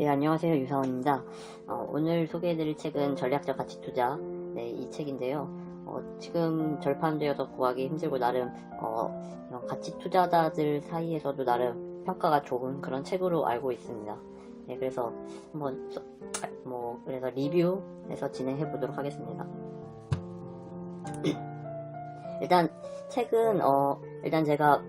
네, 안녕하세요. 유사원입니다. 어, 오늘 소개해드릴 책은 전략적 가치 투자. 네, 이 책인데요. 어, 지금 절판되어서 구하기 힘들고 나름 어, 이런 가치 투자자들 사이에서도 나름 평가가 좋은 그런 책으로 알고 있습니다. 네, 그래서 한번 뭐 그래서 리뷰해서 진행해 보도록 하겠습니다. 일단 책은 어 일단 제가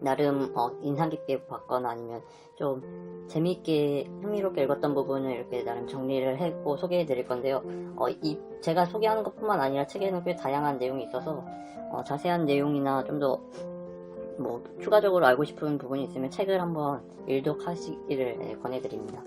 나름 어, 인상 깊게 봤거나 아니면 좀 재미있게 흥미롭게 읽었던 부분을 이렇게 나름 정리를 했고 소개해 드릴 건데요. 어, 이 제가 소개하는 것뿐만 아니라 책에는 꽤 다양한 내용이 있어서 어, 자세한 내용이나 좀 더 뭐 추가적으로 알고 싶은 부분이 있으면 책을 한번 일독하시기를 예, 권해드립니다.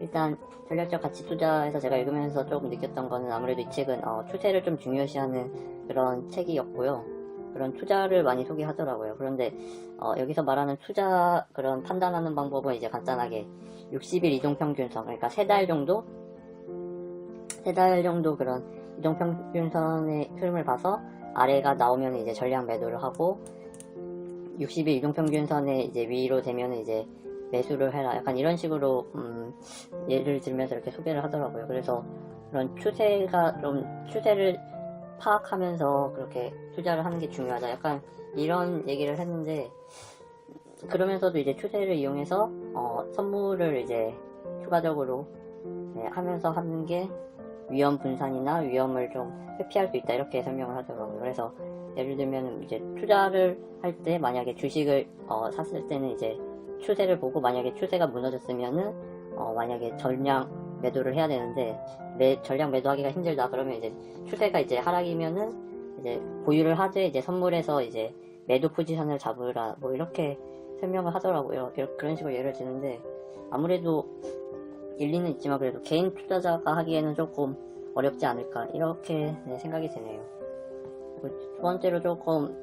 일단 전략적 가치 투자에서 제가 읽으면서 조금 느꼈던 거는 아무래도 이 책은 어, 추세를 좀 중요시하는 그런 책이었고요. 그런 투자를 많이 소개하더라고요. 그런데 어, 여기서 말하는 투자 그런 판단하는 방법은 이제 간단하게 60일 이동평균선 그러니까 세 달 정도 세 달 정도 그런 이동평균선의 흐름을 봐서 아래가 나오면 이제 전량 매도를 하고 60일 이동평균선에 이제 위로 되면 이제 매수를 해라 약간 이런 식으로 음, 예를 들면서 이렇게 소개를 하더라고요. 그래서 그런 추세가 좀 추세를 파악하면서 그렇게 투자를 하는 게 중요하다. 약간 이런 얘기를 했는데 그러면서도 이제 추세를 이용해서 어, 선물을 이제 추가적으로 네, 하면서 하는 게 위험 분산이나 위험을 좀 회피할 수 있다 이렇게 설명을 하더라고요. 그래서 예를 들면 이제 투자를 할 때 만약에 주식을 어, 샀을 때는 이제 추세를 보고 만약에 추세가 무너졌으면은 어, 만약에 전량 매도를 해야 되는데 매, 전량 매도하기가 힘들다 그러면 이제 추세가 이제 하락이면은 이제 보유를 하되 이제 선물에서 이제 매도 포지션을 잡으라 뭐 이렇게 설명을 하더라고요. 그런 식으로 예를 드는데 아무래도 일리는 있지만 그래도 개인 투자자가 하기에는 조금 어렵지 않을까 이렇게 네, 생각이 드네요. 두 번째로 조금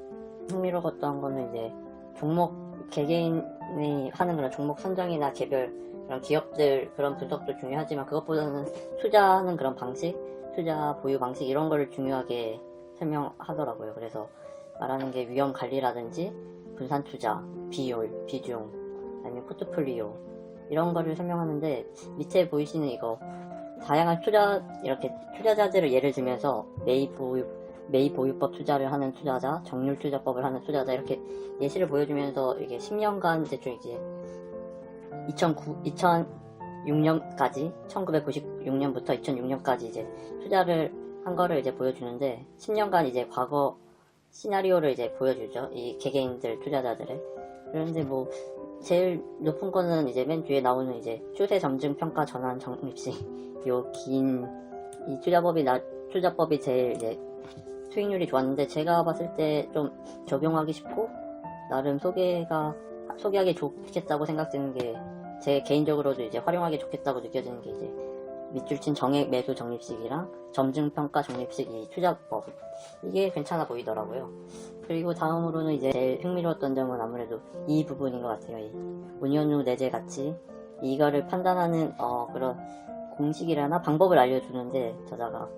흥미로웠던 거는 이제 종목 개개인이 하는 그런 종목 선정이나 개별 그런 기업들 그런 분석도 중요하지만 그것보다는 투자하는 그런 방식, 투자 보유 방식 이런 거를 중요하게 설명하더라고요. 그래서 말하는 게 위험 관리라든지 분산 투자, 비율, 비중, 아니면 포트폴리오 이런 거를 설명하는데 밑에 보이시는 이거 다양한 투자 이렇게 투자자들을 예를 들면서 매입 보유 매입 보유법 투자를 하는 투자자, 정률 투자법을 하는 투자자 이렇게 예시를 보여주면서 이게 10년간 대충 이제 2009, 2006년까지 1996년부터 2006년까지 이제 투자를 한 거를 이제 보여주는데 10년간 이제 과거 시나리오를 이제 보여주죠. 이 개개인들 투자자들의. 그런데 뭐 제일 높은 거는 이제 맨 뒤에 나오는 이제 추세 점증 평가 전환 적립식 요긴이 투자법이 나 투자법이 제일 이제 수익률이 좋았는데 제가 봤을 때 좀 적용하기 쉽고 나름 소개가 소개하기 좋겠다고 생각되는 게 제 개인적으로도 이제 활용하기 좋겠다고 느껴지는 게 이제 밑줄 친 정액 매수 적립식이랑 점증 평가 적립식 이 투자법 이게 괜찮아 보이더라고요. 그리고 다음으로는 이제 제일 흥미로웠던 점은 아무래도 이 부분인 것 같아요. 이 5년 후 내재 가치 이거를 판단하는 어, 그런 공식이라나 방법을 알려주는데 저자가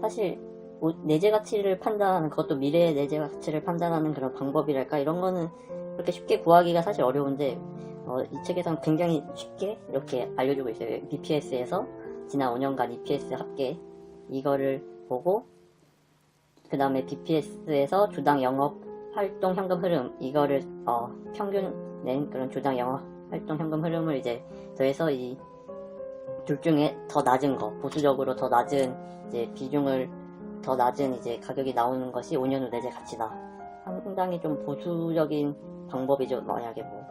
사실 오- 내재 가치를 판단하는 그것도 미래의 내재 가치를 판단하는 그런 방법이랄까 이런 거는 그렇게 쉽게 구하기가 사실 어려운데 어, 이 책에서는 굉장히 쉽게 이렇게 알려주고 있어요. BPS에서 지난 5년간 EPS 합계 이거를 보고 그 다음에 BPS에서 주당 영업 활동 현금 흐름 이거를 어, 평균 낸 그런 주당 영업 활동 현금 흐름을 이제 더해서 이 둘 중에 더 낮은 거 보수적으로 더 낮은 이제 비중을 더 낮은 이제 가격이 나오는 것이 5년 후 내재 가치다. 상당히 좀 보수적인 방법이죠. 만약에 뭐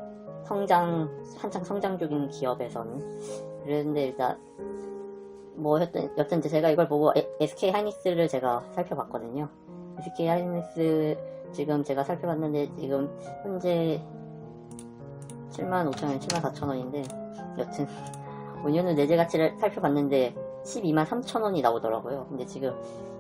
성장 한창 성장 중인 기업에서는 그런데 일단 뭐 여튼 여튼 제가 이걸 보고 에- SK 하이닉스를 제가 살펴봤거든요. SK 하이닉스 지금 제가 살펴봤는데 지금 현재 75,000원, 74,000원인데 여튼 5년 후 내재 가치를 살펴봤는데 12만 3천원이 나오더라고요. 근데 지금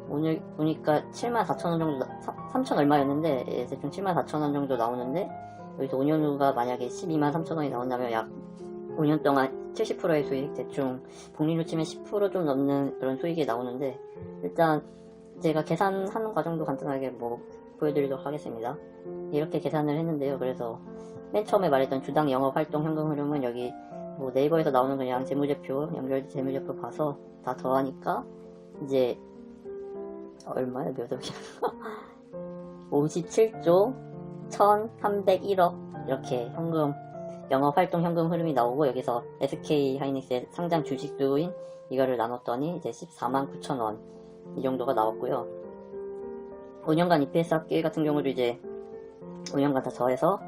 오늘 보니까 7만 4천원 정도, 3천 얼마였는데, 예, 대충 7만 4천원 정도 나오는데, 여기서 5년 후가 만약에 12만 3천 원이 나온다면 약 5년 동안 70%의 수익, 대충 복리로 치면 10%좀 넘는 그런 수익이 나오는데, 일단 제가 계산하는 과정도 간단하게 뭐 보여드리도록 하겠습니다. 이렇게 계산을 했는데요. 그래서 맨 처음에 말했던 주당 영업 활동 현금 흐름은 여기 뭐 네이버에서 나오는 그냥 재무제표, 연결 재무제표 봐서 다 더하니까 이제 얼마야 몇 억이야? 57조 1,301억 이렇게 현금 영업활동 현금 흐름이 나오고 여기서 SK 하이닉스의 상장 주식수인 이거를 나눴더니 이제 14만 9천 원 이 정도가 나왔고요. 5년간 EPS 합계 같은 경우도 이제 5년간 다 더해서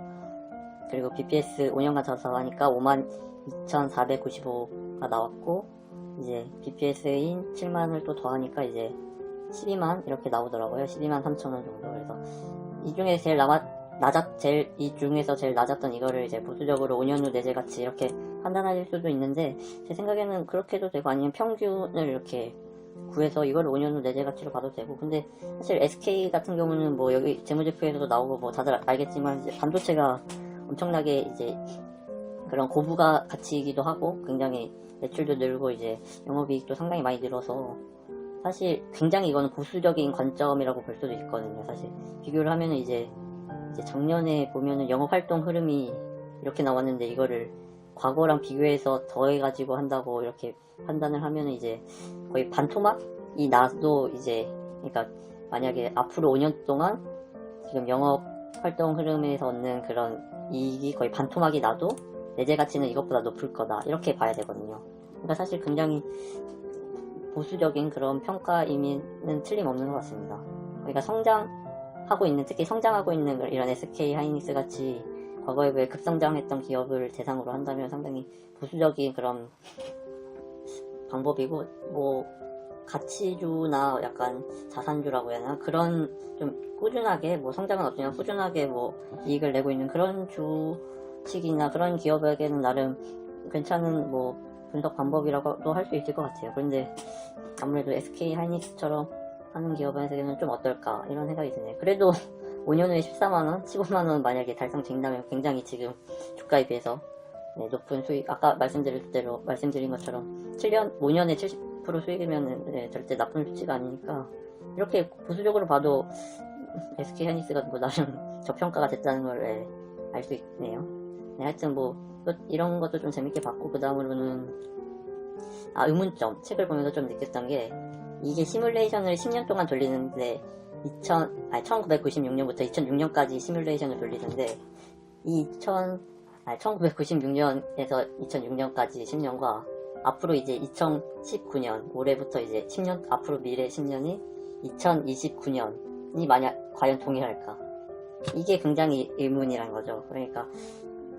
그리고 BPS 5년간 더 더하니까 5만 2,495가 나왔고 이제 BPS인 7만을 또 더하니까 이제 12만 이렇게 나오더라고요. 12만 3천 원 정도. 그래서 이 중에 제일 남았 낮았 제일 이 중에서 제일 낮았던 이거를 이제 보수적으로 5년 후 내재 가치 이렇게 판단할 수도 있는데 제 생각에는 그렇게도 되고 아니면 평균을 이렇게 구해서 이걸 5년 후 내재 가치로 봐도 되고 근데 사실 SK 같은 경우는 뭐 여기 재무제표에서도 나오고 뭐 다들 알겠지만 반도체가 엄청나게 이제 그런 고부가 가치이기도 하고 굉장히 매출도 늘고 이제 영업이익도 상당히 많이 늘어서 사실 굉장히 이거는 보수적인 관점이라고 볼 수도 있거든요. 사실 비교를 하면은 이제 이제 작년에 보면은 영업 활동 흐름이 이렇게 나왔는데 이거를 과거랑 비교해서 더해가지고 한다고 이렇게 판단을 하면은 이제 거의 반토막이 나도 이제 그러니까 만약에 앞으로 5년 동안 지금 영업 활동 흐름에서 얻는 그런 이익이 거의 반토막이 나도 내재 가치는 이것보다 높을 거다 이렇게 봐야 되거든요. 그러니까 사실 굉장히 보수적인 그런 평가이면은 틀림없는 것 같습니다. 그러니까 성장 하고 있는 특히 성장하고 있는 이런 SK 하이닉스 같이 과거에 비해 급성장했던 기업을 대상으로 한다면 상당히 보수적인 그런 방법이고 뭐 가치주나 약간 자산주라고 해야 하나 그런 좀 꾸준하게 뭐 성장은 없지만 꾸준하게 뭐 이익을 내고 있는 그런 주식이나 그런 기업에게는 나름 괜찮은 뭐 분석 방법이라고도 할 수 있을 것 같아요. 그런데 아무래도 SK 하이닉스처럼 하는 기업에서는 좀 어떨까 이런 생각이 드네요. 그래도 5년 후에 14만원, 15만원 만약에 달성 된다면 굉장히 지금 주가에 비해서 네, 높은 수익, 아까 말씀드린 대로, 말씀드린 것처럼 7년, 5년에 70% 수익이면 네, 절대 나쁜 수치가 아니니까 이렇게 보수적으로 봐도 SK 하이닉스가 뭐 나름 저평가가 됐다는 걸알수 있네요. 네, 하여튼 뭐또 이런 것도 좀 재밌게 봤고 그 다음으로는 아 의문점 책을 보면서 좀 느꼈던 게 이게 시뮬레이션을 10년 동안 돌리는데 2000, 아니 1996년부터 2006년까지 시뮬레이션을 돌리는데 이 2000, 아니 1996년에서 2006년까지 10년과 앞으로 이제 2019년 올해부터 이제 10년 앞으로 미래 10년이 2029년이 만약 과연 동일할까? 이게 굉장히 의문이란 거죠. 그러니까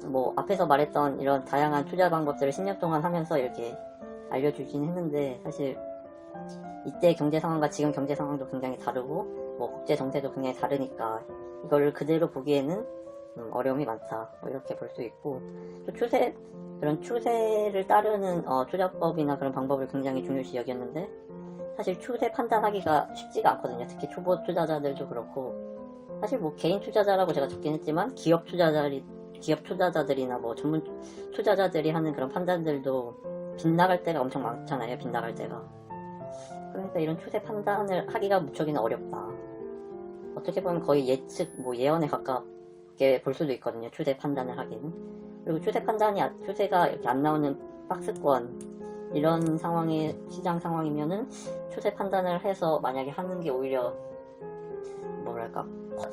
뭐 앞에서 말했던 이런 다양한 투자 방법들을 10년 동안 하면서 이렇게 알려주긴 했는데 사실 이때 경제 상황과 지금 경제 상황도 굉장히 다르고 뭐 국제 정세도 굉장히 다르니까 이걸 그대로 보기에는 음, 어려움이 많다. 뭐 이렇게 볼 수 있고 또 추세 그런 추세를 따르는 어, 투자법이나 그런 방법을 굉장히 중요시 여겼는데 사실 추세 판단하기가 쉽지가 않거든요. 특히 초보 투자자들도 그렇고. 사실 뭐 개인 투자자라고 제가 적긴 했지만 기업 투자자리 기업 투자자들이나 뭐 전문 투자자들이 하는 그런 판단들도 빗나갈 때가 엄청 많잖아요 빗나갈 때가 그러니까 이런 추세 판단을 하기가 무척이나 어렵다. 어떻게 보면 거의 예측, 뭐 예언에 가깝게 볼 수도 있거든요. 추세 판단을 하기는. 그리고 추세 판단이, 아- 추세가 이렇게 안 나오는 박스권, 이런 상황의 시장 상황이면은 추세 판단을 해서 만약에 하는 게 오히려, 뭐랄까,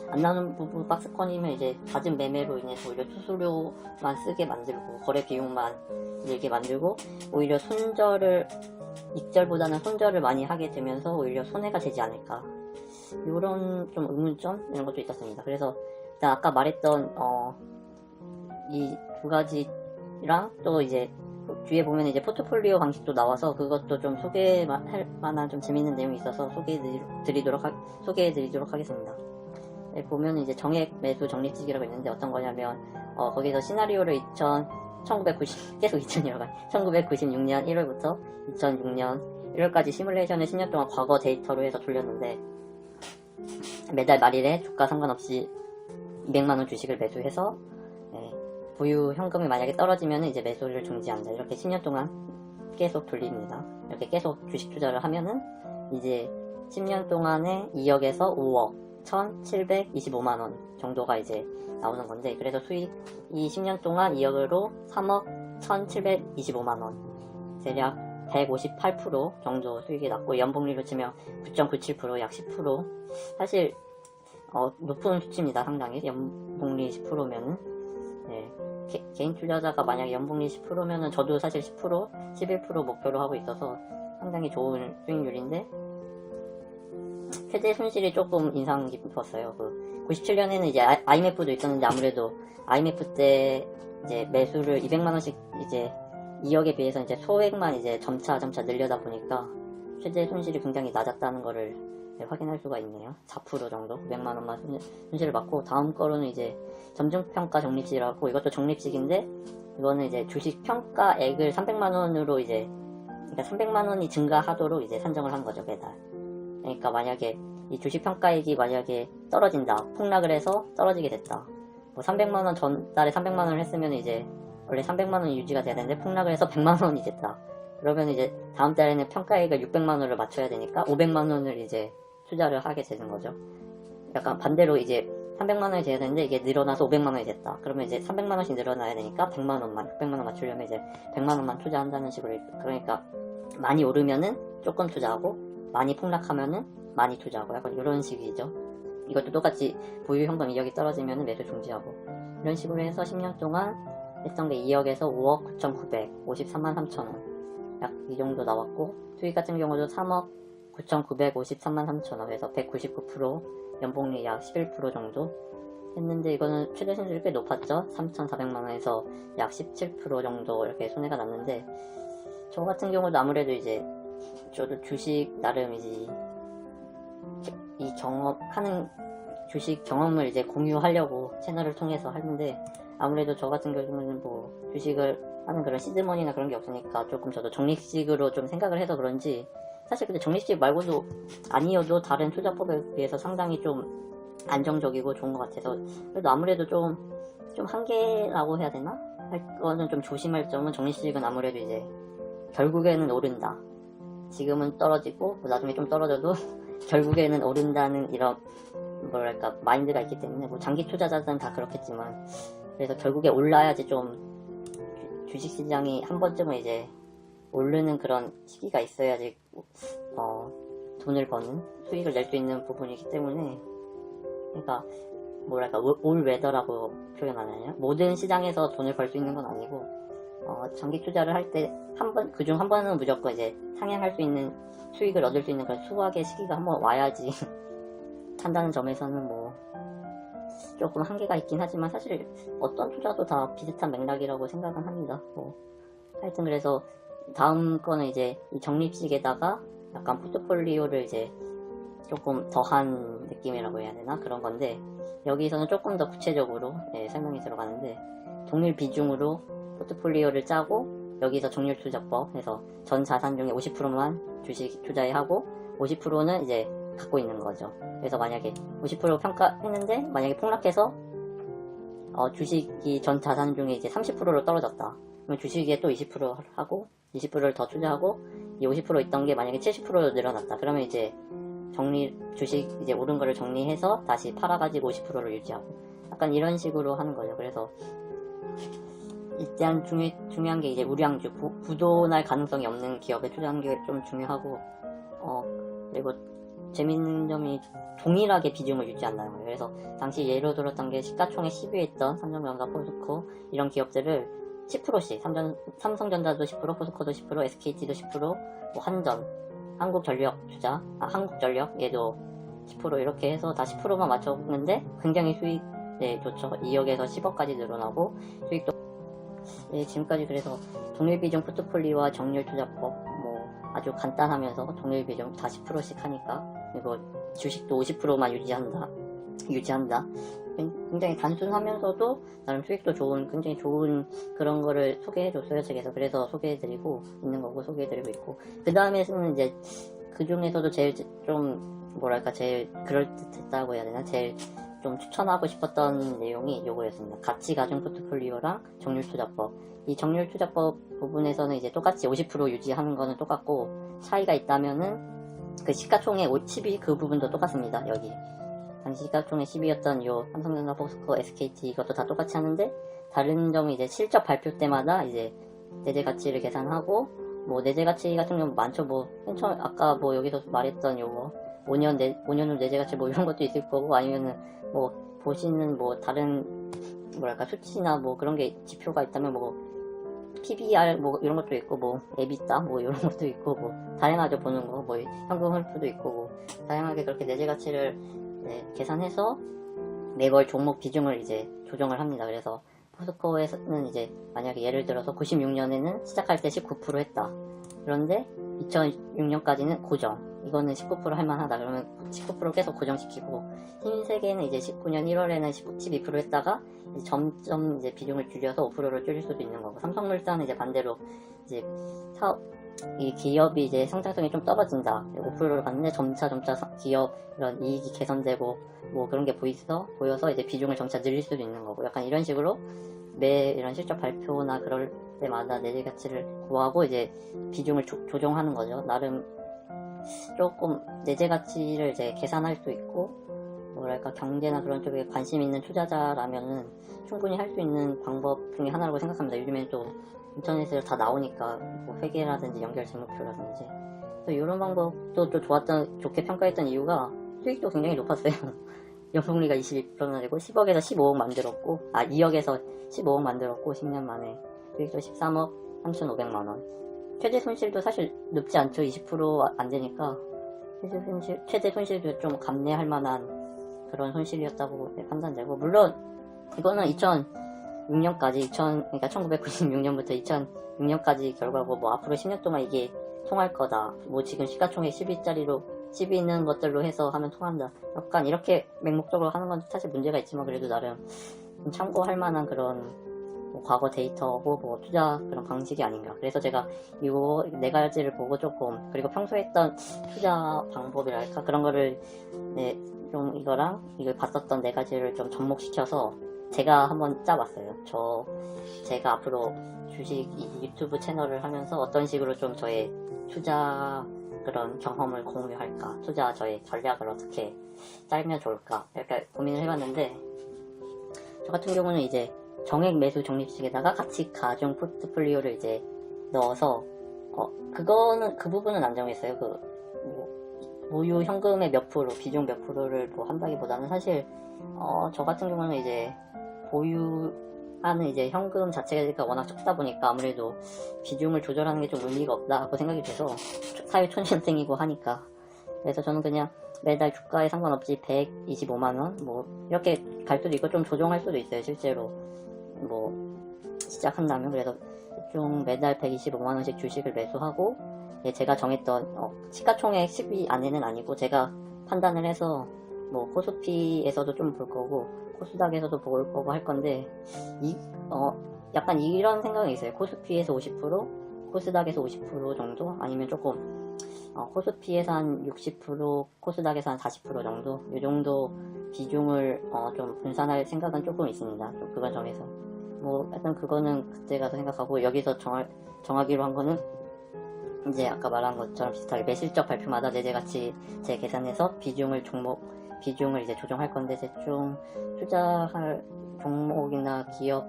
안 나오는 부분 박스권이면 이제 낮은 매매로 인해서 오히려 수수료만 쓰게 만들고, 거래 비용만 늘게 만들고, 오히려 손절을 익절보다는 손절을 많이 하게 되면서 오히려 손해가 되지 않을까 이런 좀 의문점 이런 것도 있었습니다. 그래서 일단 아까 말했던 어, 이 두 가지랑 또 이제 뒤에 보면 이제 포트폴리오 방식도 나와서 그것도 좀 소개할 만한 좀 재밌는 내용이 있어서 소개해드리도록 하, 소개해드리도록 하겠습니다. 네, 보면 이제 정액 매수 적립식이라고 있는데 어떤 거냐면 어, 거기서 시나리오를 2000 1990 계속 2000이라고 1996년 1월부터 2006년 1월까지 시뮬레이션을 10년 동안 과거 데이터로 해서 돌렸는데 매달 말일에 주가 상관없이 200만원 주식을 매수해서 네, 보유 현금이 만약에 떨어지면 이제 매수를 중지한다. 이렇게 10년 동안 계속 돌립니다. 이렇게 계속 주식 투자를 하면은 이제 10년 동안에 2억에서 5억 1725만원 정도가 이제 나오는 건데 그래서 수익이 10년 동안 2억으로 3억 1725만원. 대략 158% 정도 수익이 났고, 연봉리로 치면 9.97%, 약 10%. 사실, 어, 높은 수치입니다, 상당히. 연봉리 10%면은. 네. 개, 개인 투자자가 만약에 연봉리 10%면은 저도 사실 10%, 11% 목표로 하고 있어서 상당히 좋은 수익률인데, 최대 손실이 조금 인상 깊었어요. 그 97년에는 이제 아- IMF도 있었는데 아무래도 IMF 때 이제 매수를 200만 원씩 이제 2억에 비해서 이제 소액만 이제 점차 점차 늘려다 보니까 최대 손실이 굉장히 낮았다는 거를 네, 확인할 수가 있네요. 4% 정도, 900만 원만 손- 손실을 받고 다음 거로는 이제 점증평가 적립식이라고 이것도 적립식인데 이거는 이제 주식 평가액을 300만 원으로 이제 그러니까 300만 원이 증가하도록 이제 산정을 한 거죠 매달. 그러니까 만약에 이 주식 평가액이 만약에 떨어진다, 폭락을 해서 떨어지게 됐다. 뭐 300만 원 전달에 300만 원을 했으면 이제 원래 300만 원이 유지가 돼야 되는데 폭락을 해서 100만 원이 됐다. 그러면 이제 다음 달에는 평가액을 600만 원을 맞춰야 되니까 500만 원을 이제 투자를 하게 되는 거죠. 약간 반대로 이제 300만 원이 돼야 되는데 이게 늘어나서 500만 원이 됐다. 그러면 이제 300만 원씩 늘어나야 되니까 100만 원만, 600만 원 맞추려면 이제 100만 원만 투자한다는 식으로 그러니까 많이 오르면은 조금 투자하고 많이 폭락하면은 많이 투자하고 약간 이런 식이죠. 이것도 똑같이 보유 현금 2억이 떨어지면 매수 중지하고 이런 식으로 해서 10년 동안 했던 게 2억에서 5억 9,900, 53만 3천 원. 약 이 정도 나왔고 수익 같은 경우도 3억 9,953만 3천 원 해서 199% 연봉리 약11% 정도 했는데 이거는 최대 손실이 꽤 높았죠. 3,400만 원에서 약 17% 정도 이렇게 손해가 났는데 저 같은 경우도 아무래도 이제 저도 주식 나름 이제 이 경험 하는 주식 경험을 이제 공유하려고 채널을 통해서 하는데 아무래도 저 같은 경우는 뭐 주식을 하는 그런 시드머니나 그런 게 없으니까 조금 저도 적립식으로 좀 생각을 해서 그런지 사실 근데 적립식 말고도 아니어도 다른 투자법에 비해서 상당히 좀 안정적이고 좋은 것 같아서 그래도 아무래도 좀 좀 한계라고 해야 되나? 할 거는 좀 조심할 점은 적립식은 아무래도 이제 결국에는 오른다. 지금은 떨어지고 뭐 나중에 좀 떨어져도 결국에는 오른다는 이런 뭐랄까 마인드가 있기 때문에 뭐 장기 투자자들은 다 그렇겠지만 그래서 결국에 올라야지 좀 주- 주식시장이 한 번쯤은 이제 오르는 그런 시기가 있어야지 어, 돈을 버는 수익을 낼 수 있는 부분이기 때문에 그러니까 뭐랄까 올 웨더라고 표현하나요? 모든 시장에서 돈을 벌 수 있는 건 아니고 어, 장기 투자를 할 때 한 번, 그중 한 번은 무조건 이제 상향할 수 있는 수익을 얻을 수 있는 그런 수확의 시기가 한번 와야지 한다는 점에서는 뭐 조금 한계가 있긴 하지만 사실 어떤 투자도 다 비슷한 맥락이라고 생각은 합니다. 뭐 하여튼 그래서 다음 거는 이제 이 적립식에다가 약간 포트폴리오를 이제 조금 더한 느낌이라고 해야 되나 그런 건데 여기서는 조금 더 구체적으로 예, 설명이 들어가는데 동일 비중으로 포트폴리오를 짜고 여기서 정률 투자법 해서 전 자산 중에 50%만 주식 투자에 하고 50%는 이제 갖고 있는 거죠. 그래서 만약에 50% 평가했는데 만약에 폭락해서 어, 주식이 전 자산 중에 이제 30%로 떨어졌다. 그러면 주식에 또 20% 하고 20%를 더 투자하고 이 50% 있던 게 만약에 70%로 늘어났다. 그러면 이제 정리 주식 이제 오른 거를 정리해서 다시 팔아가지고 50%를 유지하고 약간 이런 식으로 하는 거죠. 그래서 일단 중요, 중요한 게 이제 우량주 부, 부도날 가능성이 없는 기업에 투자하는 게좀 중요하고 어 그리고 재밌는 점이 동일하게 비중을 유지한다는 거예요. 그래서 당시 예로 들었던 게 시가총액 10위에 있던 삼성전자, 포스코 이런 기업들을 10%씩 삼전, 삼성전자도 10%, 포스코도 10%, SKT도 10%, 뭐 한전, 한국전력 투자, 아, 한국전력 얘도 10% 이렇게 해서 다 10%만 맞췄는데 굉장히 수익 네 좋죠. 2억에서 10억까지 늘어나고 수익도 네, 지금까지 그래서 동일비중 포트폴리오와 정률 투자법 뭐 아주 간단하면서 동일 비중 40%씩 하니까 그리고 주식도 50%만 유지한다 유지한다. 굉장히 단순하면서도 나름 수익도 좋은 굉장히 좋은 그런 거를 소개해줬어요 책에서. 그래서 소개해드리고 있는 거고 소개해드리고 있고. 그 다음에는 이제 그 중에서도 제일 좀 뭐랄까 제일 그럴듯했다고 해야 되나? 제일 좀 추천하고 싶었던 내용이 요거였습니다. 가치 가중 포트폴리오랑 정률 투자법. 이 정률 투자법 부분에서는 이제 똑같이 50% 유지하는 거는 똑같고 차이가 있다면은 그 시가총액 10위 그 부분도 똑같습니다. 여기 당시 시가총액 10위였던 요 삼성전자, 포스코, SKT 이것도 다 똑같이 하는데 다른 점이 이제 실적 발표 때마다 이제 내재 가치를 계산하고 뭐 내재 가치 같은 경우 많죠. 뭐 처음 아까 뭐 여기서 말했던 요거 5년 내 5년 후 내재 가치 뭐 이런 것도 있을 거고 아니면은 뭐 보시는 뭐 다른 뭐랄까 수치나 뭐 그런 게 지표가 있다면 뭐 PBR 뭐 이런 것도 있고 뭐 에비타 뭐 이런 것도 있고 뭐 다양하죠 보는 거 뭐 현금 홀프도 있고 뭐 다양하게 그렇게 내재 가치를 네, 계산해서 매월 종목 비중을 이제 조정을 합니다. 그래서 포스코에서는 이제 만약에 예를 들어서 96년에는 시작할 때 19% 했다. 그런데 2006년까지는 고정. 이거는 19% 할만하다. 그러면 19% 계속 고정시키고 신세계는 이제 19년 1월에는 12% 했다가 이제 점점 이제 비중을 줄여서 5%를 줄일 수도 있는 거고 삼성물산은 이제 반대로 이제 사업 이 기업이 이제 성장성이 좀 떨어진다. 5%를 갔는데 점차 점차 사- 기업 이런 이익이 개선되고 뭐 그런 게 보이서 보여서 이제 비중을 점차 늘릴 수도 있는 거고 약간 이런 식으로 매 이런 실적 발표나 그럴 때마다 내재 가치를 구하고 이제 비중을 조, 조정하는 거죠. 나름 조금 내재 가치를 이제 계산할 수 있고 뭐랄까 경제나 그런 쪽에 관심 있는 투자자라면은 충분히 할 수 있는 방법 중에 하나라고 생각합니다. 요즘엔 또 인터넷에 다 나오니까 뭐 회계라든지 연결 재무표라든지 또 이런 방법도 또 좋았던 좋게 평가했던 이유가 수익도 굉장히 높았어요. 연봉리가 22%나 되고 10억에서 15억 만들었고 아 2억에서 15억 만들었고 10년 만에 수익도 13억 3,500만 원. 최대 손실도 사실 높지 않죠. 20%안 되니까 최대 손실 최대 손실도 좀 감내할 만한 그런 손실이었다고 판단되고 물론 이거는 2006년까지 2000 그러니까 1996년부터 2006년까지 결과고 뭐 앞으로 10년 동안 이게 통할 거다. 뭐 지금 시가총액 10위짜리로 10위 있는 것들로 해서 하면 통한다. 약간 이렇게 맹목적으로 하는 건 사실 문제가 있지만 그래도 나름 좀 참고할 만한 그런 뭐 과거 데이터고 뭐 투자 그런 방식이 아닌가. 그래서 제가 이거 네 가지를 보고 조금 그리고 평소에 했던 투자 방법이랄까 그런 거를 네, 좀 이거랑 이걸 봤었던 네 가지를 좀 접목시켜서 제가 한번 짜봤어요. 저 제가 앞으로 주식 이- 유튜브 채널을 하면서 어떤 식으로 좀 저의 투자 그런 경험을 공유할까, 투자 저의 전략을 어떻게 짜면 좋을까 이렇게 고민을 해봤는데 저 같은 경우는 이제 정액 매수 적립식에다가 같이 가중 포트폴리오를 이제 넣어서 어 그거는 그 부분은 안 정했어요. 그 뭐, 모유 현금의 몇 프로, 비중 몇 프로를 뭐 한다기보다는 사실 어, 저 같은 경우는 이제 보유하는 이제 현금 자체가 워낙 적다 보니까 아무래도 비중을 조절하는 게 좀 의미가 없다고 생각이 돼서 사회 초년생이고 하니까. 그래서 저는 그냥 매달 주가에 상관없이 125만원? 뭐 이렇게 갈 수도 있고 좀 조정할 수도 있어요 실제로. 뭐 시작한다면 그래서 좀 매달 125만원씩 주식을 매수하고 예, 제가 정했던 어, 시가총액 10위 안에는 아니고 제가 판단을 해서 뭐 코스피에서도 좀 볼 거고 코스닥에서도 볼 거고 할 건데 이 어, 약간 이런 생각이 있어요. 코스피에서 50% 코스닥에서 50% 정도 아니면 조금 어, 코스피에서 한 60% 코스닥에서 한 40% 정도 이 정도 비중을 어, 좀 분산할 생각은 조금 있습니다. 좀 그걸 정해서 뭐 일단 그거는 그때 가서 생각하고 여기서 정할, 정하기로 한 거는 이제 아까 말한 것처럼 비슷하게 매 실적 발표마다 내재가치 재 계산해서 비중을 종목 비중을 이제 조정할 건데 대충 투자할 종목이나 기업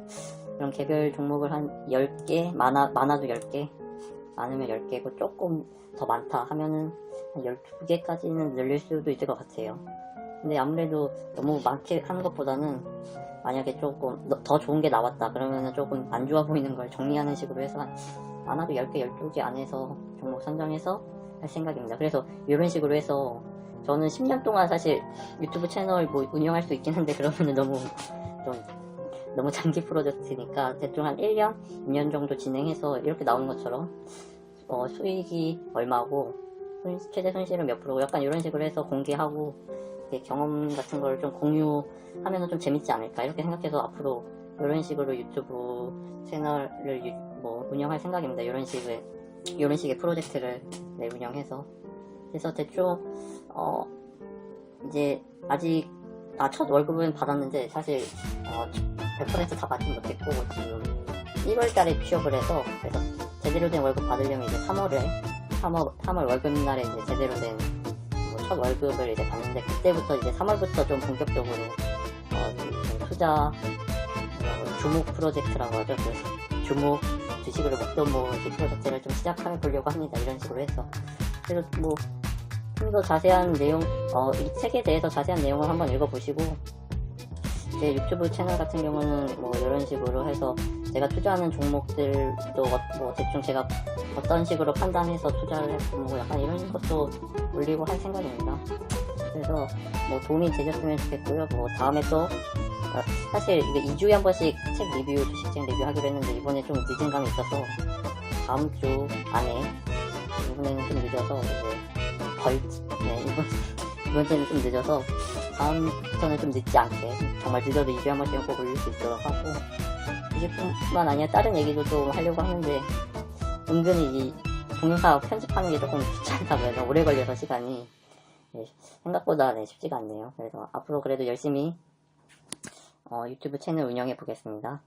그런 개별 종목을 한 10개 많아 많아도 10개 많으면 10개고 조금 더 많다 하면은 한 12개까지는 늘릴 수도 있을 것 같아요. 근데 아무래도 너무 많게 하는 것보다는 만약에 조금 더- 더 좋은 게 나왔다 그러면은 조금 안 좋아 보이는 걸 정리하는 식으로 해서 한 많아도 10개, 12개 안에서 종목 선정해서 할 생각입니다. 그래서 이런 식으로 해서 저는 10년 동안 사실 유튜브 채널 뭐 운영할 수 있긴 한데 그러면은 너무 좀 너무 장기 프로젝트니까 대충 한 1년, 2년 정도 진행해서 이렇게 나오는 것처럼 어, 수익이 얼마고 손- 최대 손실은 몇 프로고 약간 이런 식으로 해서 공개하고 경험 같은 걸 좀 공유하면 좀 재밌지 않을까 이렇게 생각해서 앞으로 이런 식으로 유튜브 채널을 유- 뭐 운영할 생각입니다. 이런 식의 이런 식의 프로젝트를 네, 운영해서 그래서 대충 어 이제 아직 아 첫 월급은 받았는데 사실 어, 100%다 받지 못했고 지금 1월달에 취업을 해서 그래서 제대로 된 월급 받으려면 이제 3월에 3월 3월 월급날에 이제 제대로 된 첫 월급을 이제 받는데 그때부터 이제 3월부터 좀 본격적으로 어, 좀 투자 어, 주목 프로젝트라고 하죠. 그래서 주목 주식을 먹던 뭐 유튜브 자체를 좀 시작해 보려고 합니다. 이런 식으로 해서. 그래서 뭐, 좀 더 자세한 내용, 어, 이 책에 대해서 자세한 내용을 한번 읽어보시고, 제 유튜브 채널 같은 경우는 뭐 이런 식으로 해서 제가 투자하는 종목들도 어- 뭐 대충 제가 어떤 식으로 판단해서 투자를 했고 뭐 약간 이런 것도 올리고 할 생각입니다. 그래서 뭐 도움이 되셨으면 좋겠고요. 뭐 다음에 또 어, 사실 이게 2주에 한 번씩 책 리뷰, 주식책 리뷰 하기로 했는데 이번에 좀 늦은 감이 있어서 다음 주 안에 이번에는 좀 늦어서 이제 벌, 네, 이번, 이번 주는 좀 늦어서 다음부터는 좀 늦지 않게 정말 늦어도 2주에 한 번씩은 꼭 올릴 수 있도록 하고 주식뿐만 아니라 다른 얘기도 좀 하려고 하는데 은근히 이 동영상 편집하는 게 조금 귀찮다면 오래 걸려서 시간이 네, 생각보다 네, 쉽지가 않네요. 그래서 앞으로 그래도 열심히 어, 유튜브 채널 운영해 보겠습니다.